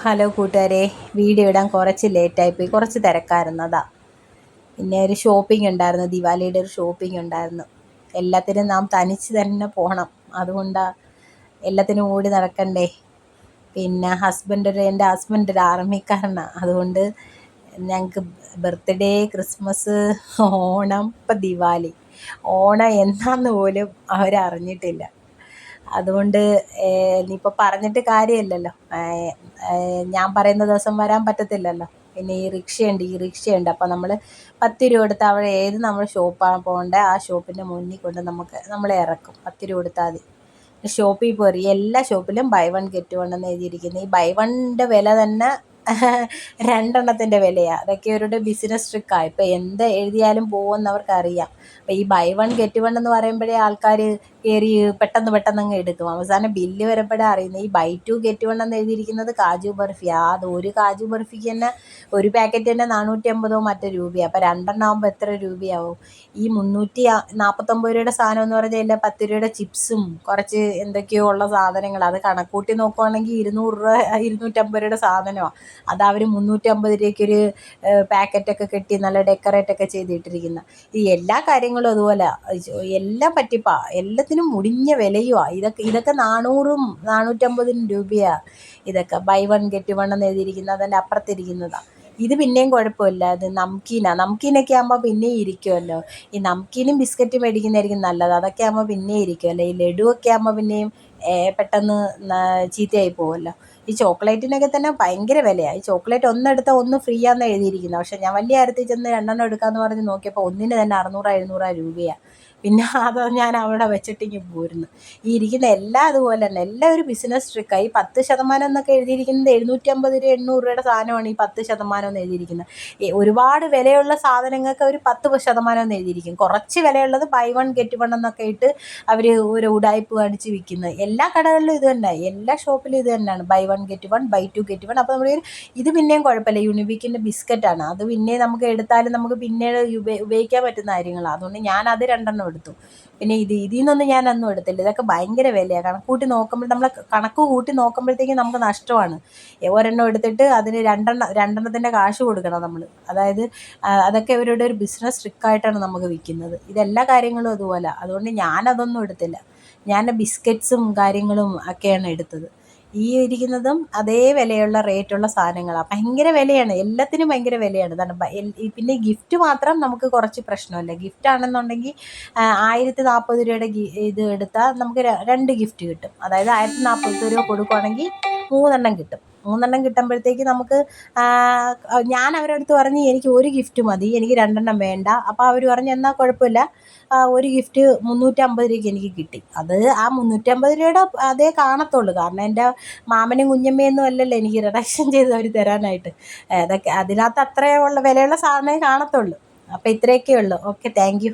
Hello കൂട്ടുകാരെ video ഇടാൻ കുറച്ച് ലേറ്റായിപ്പോയി കുറച്ച് തിരക്കായിരുന്നതാ. പിന്നെ ഒരു ഷോപ്പിംഗ് ഉണ്ടായിരുന്നു. ദിവാലിയുടെ ഒരു ഷോപ്പിംഗ് ഉണ്ടായിരുന്നു. എല്ലാത്തിനും നാം തനിച്ച് തന്നെ പോകണം അതുകൊണ്ടാണ് എല്ലാത്തിനും ഓടി നടക്കണ്ടേ. പിന്നെ ഹസ്ബൻഡ് ഒരു എന്റെ ഹസ്ബൻഡ് ഒരു ആർമിക്കാരനാണ് അതുകൊണ്ട് ഞങ്ങൾക്ക് ബർത്ത്ഡേ ക്രിസ്മസ് ഓണം ഇപ്പം ദിവാലി. ഓണം എന്നാന്ന് പോലും അവരറിഞ്ഞിട്ടില്ല. അതുകൊണ്ട് ഇനിയിപ്പോൾ പറഞ്ഞിട്ട് കാര്യമില്ലല്ലോ. ഞാൻ പറയുന്ന ദിവസം വരാൻ പറ്റത്തില്ലല്ലോ. പിന്നെ ഈ റിക്ഷയുണ്ട് ഈ റിക്ഷയുണ്ട്. അപ്പോൾ നമ്മൾ പത്ത് രൂപ കൊടുത്ത് അവിടെ ഏത് നമ്മൾ ഷോപ്പാണ് പോകേണ്ടത് ആ ഷോപ്പിന്റെ മുന്നിൽ കൊണ്ട് നമുക്ക് നമ്മളെ ഇറക്കും. പത്ത് രൂപ കൊടുത്താൽ മതി. ഷോപ്പിൽ പോയി എല്ലാ ഷോപ്പിലും ബൈ വൺ ഗെറ്റ് വൺ എന്ന് എഴുതിയിരിക്കുന്നത് ഈ ബൈ വണ്ണിന്റെ വില തന്നെ രണ്ടെണ്ണത്തിന്റെ വിലയാണ് അതൊക്കെ അവരുടെ ബിസിനസ് ട്രിക്കാണ് ഇപ്പോൾ എന്ത് എഴുതിയാലും പോകുമെന്ന് അവർക്കറിയാം അപ്പോൾ ഈ ബൈ വൺ ഗെറ്റ് വൺ എന്ന് പറയുമ്പോഴേ ആൾക്കാർ കയറി പെട്ടെന്ന് പെട്ടെന്ന് അങ്ങ് എടുക്കും. അവസാനം ബില്ല് വരുമ്പോഴേ അറിയുന്നത്. ഈ ബൈ ടു ഗെറ്റ് വൺ എന്ന് എഴുതിയിരിക്കുന്നത് കാജു ബർഫി അത് ഒരു കാജു ബർഫിക്ക് തന്നെ ഒരു പാക്കറ്റ് തന്നെ നാനൂറ്റി അമ്പതോ മറ്റോ രൂപയാണ് അപ്പോൾ രണ്ടെണ്ണം ആകുമ്പോൾ എത്ര രൂപയാവും? ഈ മുന്നൂറ്റി നാൽപ്പത്തൊമ്പത് രൂപയുടെ സാധനം എന്ന് പറഞ്ഞാൽ എല്ലാ പത്ത് രൂപയുടെ ചിപ്സും കുറച്ച് എന്തൊക്കെയോ ഉള്ള സാധനങ്ങൾ അത് കണക്കൂട്ടി നോക്കുവാണെങ്കിൽ ഇരുന്നൂറ് രൂപ ഇരുന്നൂറ്റമ്പത് രൂപയുടെ സാധനമാണ് അത് അവർ മുന്നൂറ്റമ്പത് രൂപയ്ക്കൊരു പാക്കറ്റൊക്കെ കെട്ടി നല്ല ഡെക്കറേറ്റൊക്കെ ചെയ്തിട്ടിരിക്കുന്ന. ഈ എല്ലാ കാര്യങ്ങളും അതുപോലെ. എല്ലാം പറ്റിപ്പാ. എല്ലാത്തിനും മുടിഞ്ഞ വിലയുമാണ് ഇതൊക്കെ ഇതൊക്കെ നാനൂറും നാനൂറ്റമ്പതിനും രൂപയാണ് ഇതൊക്കെ ബൈ വൺ ഗെറ്റ് വൺ എന്ന് എഴുതിയിരിക്കുന്നത് അതിന്റെ അപ്പുറത്തിരിക്കുന്നതാണ് ഇത് പിന്നെയും കുഴപ്പമില്ല. ഇത് നംകീനാണ് നമുക്കീനൊക്കെ ആകുമ്പോൾ പിന്നെയും ഇരിക്കുമല്ലോ ഈ നമുക്കീനും ബിസ്ക്കറ്റ് മേടിക്കുന്നതായിരിക്കും നല്ലത്. അതൊക്കെ ആകുമ്പോൾ പിന്നെയും ഇരിക്കുമല്ലോ ഈ ലഡുവൊക്കെ ആകുമ്പോൾ പിന്നെയും പെട്ടെന്ന് ചീത്തയായി പോകുമല്ലോ ഈ ചോക്ലേറ്റിനൊക്കെ തന്നെ ഭയങ്കര വിലയാണ് ഈ ചോക്ലേറ്റ് ഒന്നെടുത്താൽ ഒന്ന് ഫ്രീ ആണെന്ന് എഴുതിയിരിക്കുന്നത് പക്ഷേ ഞാൻ വലിയ കാര്യത്തിൽ ചെന്ന് രണ്ടെണ്ണം എടുക്കാമെന്ന് പറഞ്ഞ് നോക്കിയപ്പോൾ ഒന്നിന് തന്നെ അറുന്നൂറ് എഴുന്നൂറ് രൂപയാണ് പിന്നെ അത് ഞാൻ അവിടെ വെച്ചിട്ടിങ്ങ് പോരുന്നു. ഈ ഇരിക്കുന്ന എല്ലാം അതുപോലെ തന്നെ എല്ലാം ഒരു ബിസിനസ് ട്രിക്കാണ് ഈ പത്ത് ശതമാനം എന്നൊക്കെ എഴുതിയിരിക്കുന്നത് എഴുന്നൂറ്റമ്പത് രൂപ എണ്ണൂറ് രൂപയുടെ സാധനമാണ് ഈ പത്ത് ശതമാനം എന്ന് എഴുതിയിരിക്കുന്നത്. ഒരുപാട് വിലയുള്ള സാധനങ്ങൾക്ക് ഒരു പത്ത് ശതമാനം എന്ന് എഴുതിയിരിക്കും. കുറച്ച് വിലയുള്ളത് ബൈ വൺ ഗെറ്റ് വൺ എന്നൊക്കെ ഇട്ട് അവർ ഒരു ഉടായ്പ് കാണിച്ച് വിൽക്കുന്നത്. എല്ലാ കടകളിലും ഇത് തന്നെ. എല്ലാ ഷോപ്പിലും ഇത് തന്നെയാണ്. Buy one get one buy two get one അപ്പോൾ നമ്മൾ ഇത് പിന്നെയും കുഴപ്പമില്ല. യൂണിബിക്കിന്റെ ബിസ്ക്കറ്റാണ്. അത് പിന്നെ നമുക്ക് എടുത്താലും നമുക്ക് പിന്നീട് ഉപയോഗിക്കാൻ പറ്റുന്ന കാര്യങ്ങളാണ്. അതുകൊണ്ട് ഞാൻ അത് രണ്ടെണ്ണം എടുത്തു പിന്നെ ഇത് ഇതിൽ നിന്നൊന്നും ഞാൻ അന്നും എടുത്തില്ല. ഇതൊക്കെ ഭയങ്കര വിലയാണ് കണക്ക് കൂട്ടി നോക്കുമ്പോൾ നമ്മൾ കണക്ക് കൂട്ടി നോക്കുമ്പോഴത്തേക്കും നമുക്ക് നഷ്ടമാണ്. ഒരെണ്ണം എടുത്തിട്ട് അതിന് രണ്ടെണ്ണം രണ്ടെണ്ണത്തിന്റെ കാശ് കൊടുക്കണം നമ്മൾ. അതായത് അതൊക്കെ ഇവരുടെ ഒരു ബിസിനസ് ട്രിക്കായിട്ടാണ് നമുക്ക് വിൽക്കുന്നത്. ഇതെല്ലാ കാര്യങ്ങളും അതുപോലെ. അതുകൊണ്ട് ഞാനതൊന്നും എടുത്തില്ല. ഞാൻ ബിസ്ക്കറ്റ്സും കാര്യങ്ങളും ഒക്കെയാണ് എടുത്തത്. ഈ ഇരിക്കുന്നതും അതേ വിലയുള്ള റേറ്റുള്ള സാധനങ്ങളാണ് ഭയങ്കര വിലയാണ്. എല്ലാത്തിനും ഭയങ്കര വിലയാണ്. ഇതാണ് പിന്നെ ഗിഫ്റ്റ് മാത്രം നമുക്ക് കുറച്ച് പ്രശ്നമല്ല. ഗിഫ്റ്റ് ആണെന്നുണ്ടെങ്കിൽ ആയിരത്തി നാൽപ്പത് രൂപയുടെ ഇത് എടുത്താൽ നമുക്ക് രണ്ട് ഗിഫ്റ്റ് കിട്ടും. അതായത് ആയിരത്തി നാൽപ്പത് രൂപ കൊടുക്കുവാണെങ്കിൽ മൂന്നെണ്ണം കിട്ടും. മൂന്നെണ്ണം കിട്ടുമ്പോഴത്തേക്ക് നമുക്ക് ഞാൻ അവരടുത്ത് പറഞ്ഞ് എനിക്ക് ഒരു ഗിഫ്റ്റ് മതി എനിക്ക് രണ്ടെണ്ണം വേണ്ട. അപ്പോൾ അവർ പറഞ്ഞു എന്നാൽ കുഴപ്പമില്ല. ഒരു ഗിഫ്റ്റ് മുന്നൂറ്റമ്പത് രൂപയ്ക്ക് എനിക്ക് കിട്ടി. അത് ആ മുന്നൂറ്റമ്പത് രൂപയുടെ അതേ കാണത്തുള്ളൂ. കാരണം എന്റെ മാമനും കുഞ്ഞമ്മയൊന്നും അല്ലല്ലോ എനിക്ക് റിഡക്ഷൻ ചെയ്ത് അവർ തരാനായിട്ട്. അതൊക്കെ അതിനകത്ത് അത്രയുള്ള വിലയുള്ള സാധനമേ കാണത്തുള്ളൂ. അപ്പോൾ ഇത്രയൊക്കെ ഉള്ളൂ. Okay thank